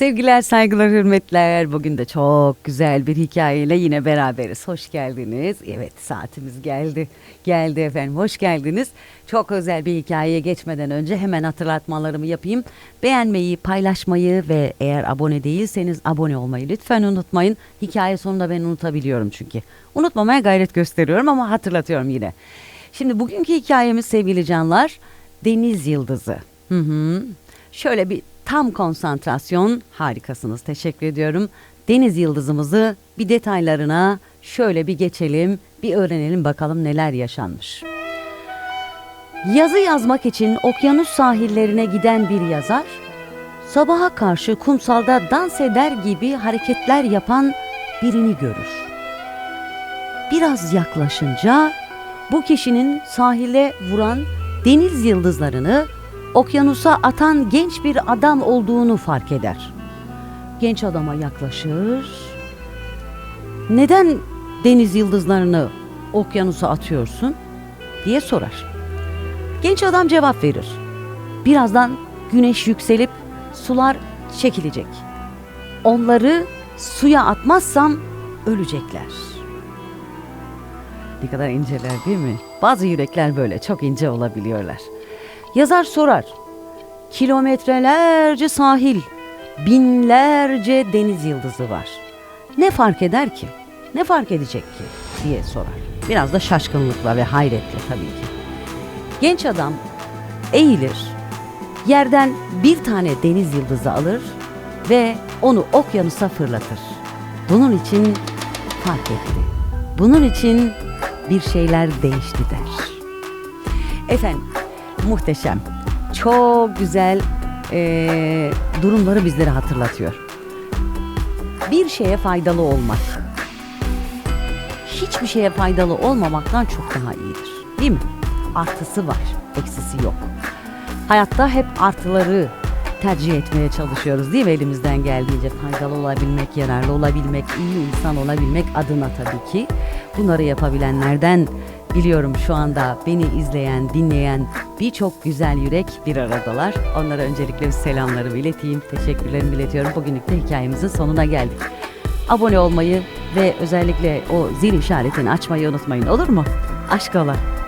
Sevgiler, saygılar, hürmetler. Bugün de çok güzel bir hikayeyle yine beraberiz. Hoş geldiniz. Evet, saatimiz geldi. Geldi efendim. Hoş geldiniz. Çok özel bir hikayeye geçmeden önce hemen hatırlatmalarımı yapayım. Beğenmeyi, paylaşmayı ve eğer abone değilseniz abone olmayı lütfen unutmayın. Hikaye sonunda ben unutabiliyorum çünkü. Unutmamaya gayret gösteriyorum ama hatırlatıyorum yine. Şimdi bugünkü hikayemiz sevgili canlar Deniz Yıldızı. Hı hı. Şöyle bir tam konsantrasyon harikasınız. Teşekkür ediyorum. Deniz yıldızımızı bir detaylarına şöyle bir geçelim, bir öğrenelim bakalım neler yaşanmış. Yazı yazmak için okyanus sahillerine giden bir yazar, sabaha karşı kumsalda dans eder gibi hareketler yapan birini görür. Biraz yaklaşınca bu kişinin sahile vuran deniz yıldızlarını okyanusa atan genç bir adam olduğunu fark eder. Genç adama yaklaşır. Neden deniz yıldızlarını okyanusa atıyorsun diye sorar. Genç adam cevap verir. Birazdan güneş yükselip sular çekilecek. Onları suya atmazsam ölecekler. Ne kadar inceler değil mi? Bazı yürekler böyle çok ince olabiliyorlar. Yazar sorar. Kilometrelerce sahil, binlerce deniz yıldızı var. Ne fark eder ki? Ne fark edecek ki? diye sorar. Biraz da şaşkınlıkla ve hayretle tabii ki. Genç adam eğilir, yerden bir tane deniz yıldızı alır ve onu okyanusa fırlatır. Bunun için fark etti. Bunun için bir şeyler değişti der. Efendim muhteşem. Çok güzel eee, durumları bizlere hatırlatıyor. Bir şeye faydalı olmak. Hiçbir şeye faydalı olmamaktan çok daha iyidir. Değil mi? Artısı var, eksisi yok. Hayatta hep artıları tercih etmeye çalışıyoruz değil mi elimizden geldiğince faydalı olabilmek, yararlı olabilmek, iyi insan olabilmek adına tabii ki. Bunları yapabilenlerden biliyorum şu anda beni izleyen, dinleyen birçok güzel yürek bir aradalar. Onlara öncelikle selamlarımı ileteyim, teşekkürlerimi iletiyorum. Bugünlük de hikayemizin sonuna geldik. Abone olmayı ve özellikle o zil işaretini açmayı unutmayın olur mu? Aşk ola.